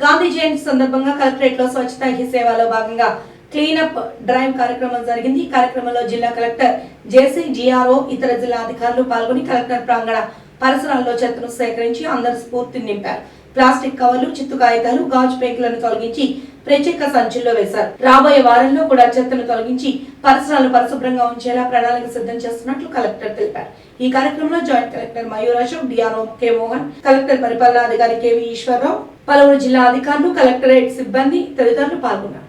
గాంధీ జయంతి సందర్భంగా కలెక్టరేట్లో స్వచ్ఛత హీ సేవలో భాగంగా క్లీనప్ డ్రైవ్ కార్యక్రమం జరిగింది. ఈ కార్యక్రమంలో జిల్లా కలెక్టర్ జేసీ జిఆర్ఓ ఇతర జిల్లా అధికారులు పాల్గొని కలెక్టర్ ప్రాంగణ పరిసరాల్లో చెత్తను సేకరించి అందరు స్ఫూర్తిని నింపారు. ప్లాస్టిక్ కవర్లు చిత్తు కాగితాలు గాజు పేకులను తొలగించి ప్రత్యేక సంచుల్లో వేశారు. రాబోయే వారంలో కూడా చెత్తను తొలగించి పరిసరాలు పరిశుభ్రంగా ఉంచేలా ప్రణాళిక సిద్ధం చేస్తున్నట్లు కలెక్టర్ తెలిపారు. ఈ కార్యక్రమంలో joint collector Mayur Ashok DRO K Mohan collector పరిపాలనాధికారి KV Eswararao పలువురు జిల్లా అధికారులు కలెక్టరేట్ సిబ్బంది తదితరులు పాల్గొన్నారు.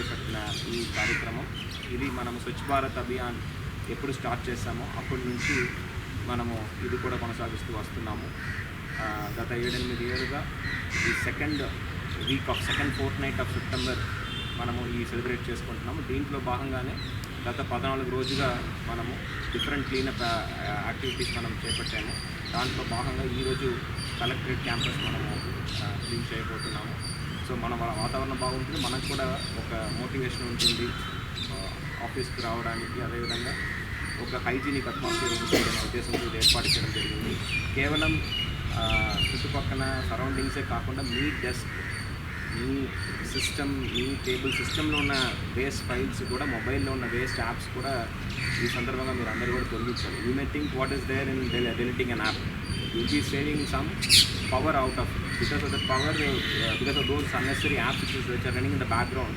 చేపట్టిన ఈ కార్యక్రమం. ఇది మనము స్వచ్ఛ భారత్ అభియాన్ ఎప్పుడు స్టార్ట్ చేస్తామో అప్పటి నుంచి మనము ఇది కూడా కొనసాగిస్తూ వస్తున్నాము. గత ఏడెనిమిది ఏళ్ళుగా ఈ second week of second fourth night of September మనము ఈ సెలబ్రేట్ చేసుకుంటున్నాము. దీంట్లో భాగంగానే గత పద్నాలుగు రోజుగా మనము డిఫరెంట్ క్లీనప్ యాక్టివిటీస్ మనం చేపట్టాము. దాంట్లో భాగంగా ఈరోజు కలెక్టరేట్ క్యాంపస్ మనము క్లీన్ చేయబోతున్నాము. సో మన వాతావరణం బాగుంటుంది. మనకు కూడా ఒక మోటివేషన్ ఉంటుంది. ఆఫీస్కి రావడానికి అదేవిధంగా ఒక హైజీనిక్ అట్మాస్ఫియర్ ఉంటుంది. అనే ఉద్దేశంతో ఇది ఏర్పాటు చేయడం జరిగింది. కేవలం చుట్టుపక్కల సరౌండింగ్సే కాకుండా మీ డెస్క్ మీ సిస్టమ్ మీ టేబుల్ సిస్టంలో ఉన్న వేస్ట్ ఫైల్స్ కూడా మొబైల్లో ఉన్న వేస్ట్ యాప్స్ కూడా ఈ సందర్భంగా మీరు అందరూ కూడా తొలగించాలి you may think what is there in deleting an app. will be saving some power out of because of the power because of those unnecessary apps which is which are running in the background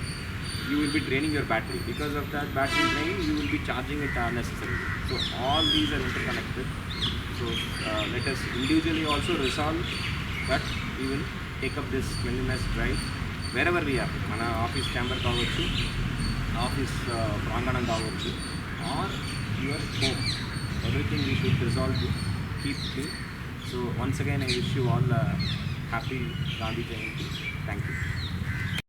you will be draining your battery because of that battery drain you will be charging it unnecessarily so all these are interconnected so uh, let us individually also resolve that we will take up this cleanliness drive wherever we are మన office chamber కావచ్చు office ప్రాంగణం కావచ్చు or your home everything we should resolve to keep so once again, I wish you all a happy Gandhi Jayanti. Thank you.